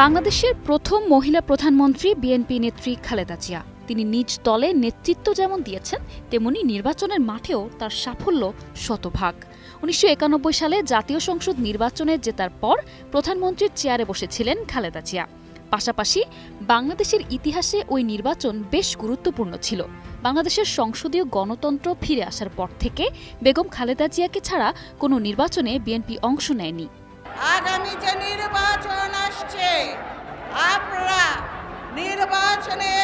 বাংলাদেশের প্রথম মহিলা প্রধানমন্ত্রী বিএনপি নেত্রী খালেদা জিয়া। তিনি নিজ দলে নেতৃত্ব যেমন দিয়েছেন, তেমনি নির্বাচনের মাঠেও তার সাফল্য শতভাগ। উনিশশো একানব্বই সালে জাতীয় সংসদ নির্বাচনে জেতার পর প্রধানমন্ত্রীর চেয়ারে বসেছিলেন খালেদা জিয়া। পাশাপাশি বাংলাদেশের ইতিহাসে ওই নির্বাচন বেশ গুরুত্বপূর্ণ ছিল। বাংলাদেশের সংসদীয় গণতন্ত্র ফিরে আসার পর থেকে বেগম খালেদা জিয়াকে ছাড়া কোনো নির্বাচনে বিএনপি অংশ নেয়নি। আগামী যে নির্বাচন আসছে, আপনারা নির্বাচনে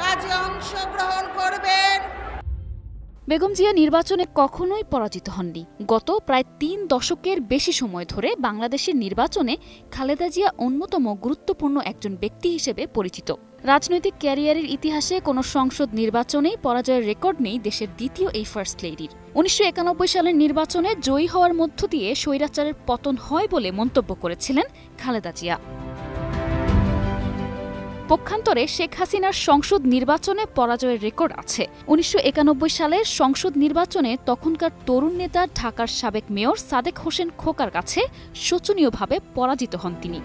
কাজে অংশগ্রহণ বেগম জিয়া নির্বাচনে কখনোই পরাজিত হননি। গত প্রায় তিন দশকের বেশি সময় ধরে বাংলাদেশের নির্বাচনে খালেদা জিয়া অন্যতম গুরুত্বপূর্ণ একজন ব্যক্তি হিসেবে পরিচিত। রাজনৈতিক ক্যারিয়ারের ইতিহাসে কোনো সংসদ নির্বাচনেই পরাজয়ের রেকর্ড নেই দেশের দ্বিতীয় এই ফার্স্ট লেডির। উনিশশো একানব্বই সালের নির্বাচনে জয়ী হওয়ার মধ্য দিয়ে স্বৈরাচারের পতন হয় বলে মন্তব্য করেছিলেন খালেদা জিয়া। পক্ষান্তরে শেখ হাসিনার সংসদ নির্বাচনে পরাজয়ের রেকর্ড আছে। উনিশশো সালের সংসদ নির্বাচনে তখনকার তরুণ নেতা ঢাকার সাবেক মেয়র সাদেক হোসেন খোকার কাছে শোচনীয়ভাবে পরাজিত হন তিনি।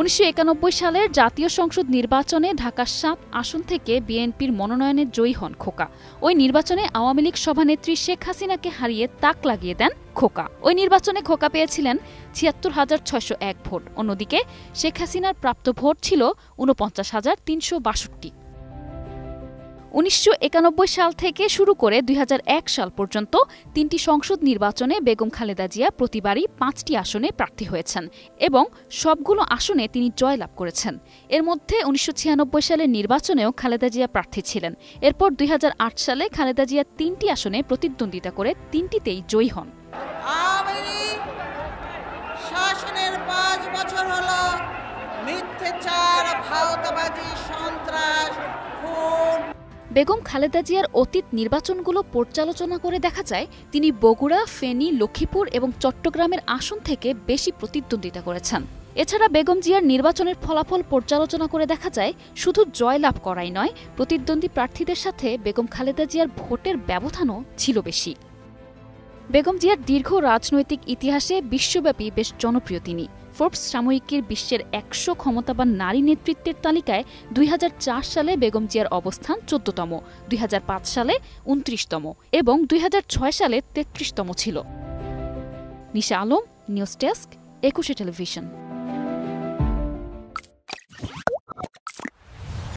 উনিশশো একানব্বই সালের জাতীয় সংসদ নির্বাচনে ঢাকার সাত আসন থেকে বিএনপির মনোনয়নে জয়ী হন খোকা। ওই নির্বাচনে আওয়ামী লীগ সভানেত্রী শেখ হাসিনাকে হারিয়ে তাক লাগিয়ে দেন খোকা। ওই নির্বাচনে খোকা পেয়েছিলেন ছিয়াত্তর হাজার ছয়শো এক ভোট। অন্যদিকে শেখ হাসিনার প্রাপ্ত ভোট ছিল ঊনপঞ্চাশ হাজার তিনশো বাষট্টি। উনিশশো একানব্বই সাল থেকে শুরু করে দুই হাজার এক সাল পর্যন্ত তিনটি সংসদ নির্বাচনে বেগম খালেদা জিয়া প্রতিবারই পাঁচটি আসনে প্রার্থী হয়েছেন এবং সবগুলো আসনে তিনি জয়লাভ করেছেন। এর মধ্যে উনিশশো ছিয়ানব্বই সালের নির্বাচনেও খালেদা জিয়া প্রার্থী ছিলেন। এরপর দুই হাজার আট সালে খালেদা জিয়া তিনটি আসনে প্রতিদ্বন্দ্বিতা করে তিনটিতেই জয়ী হন। বেগম খালেদা জিয়ার অতীত নির্বাচনগুলো পর্যালোচনা করে দেখা যায়, তিনি বগুড়া, ফেনী, লক্ষ্মীপুর এবং চট্টগ্রামের আসন থেকে বেশি প্রতিদ্বন্দ্বিতা করেছেন। এছাড়া বেগম জিয়ার নির্বাচনের ফলাফল পর্যালোচনা করে দেখা যায়, শুধু জয়লাভ করাই নয়, প্রতিদ্বন্দ্বী প্রার্থীদের সাথে বেগম খালেদা জিয়ার ভোটের ব্যবধানও ছিল বেশি। বেগম জিয়ার দীর্ঘ রাজনৈতিক ইতিহাসে বিশ্বব্যাপী বেশ জনপ্রিয় তিনি। ফোর্বস সাময়িকীর বিশ্বের একশো ক্ষমতাবান নারী নেতৃত্বের তালিকায় দুই হাজার চার সালে বেগম জিয়ার অবস্থান চোদ্দতম, দুই হাজার পাঁচ সালে উনত্রিশতম এবং দুই হাজার ছয় সালে তেত্রিশতম ছিল। Nisha Alam, news desk, Ekushey television.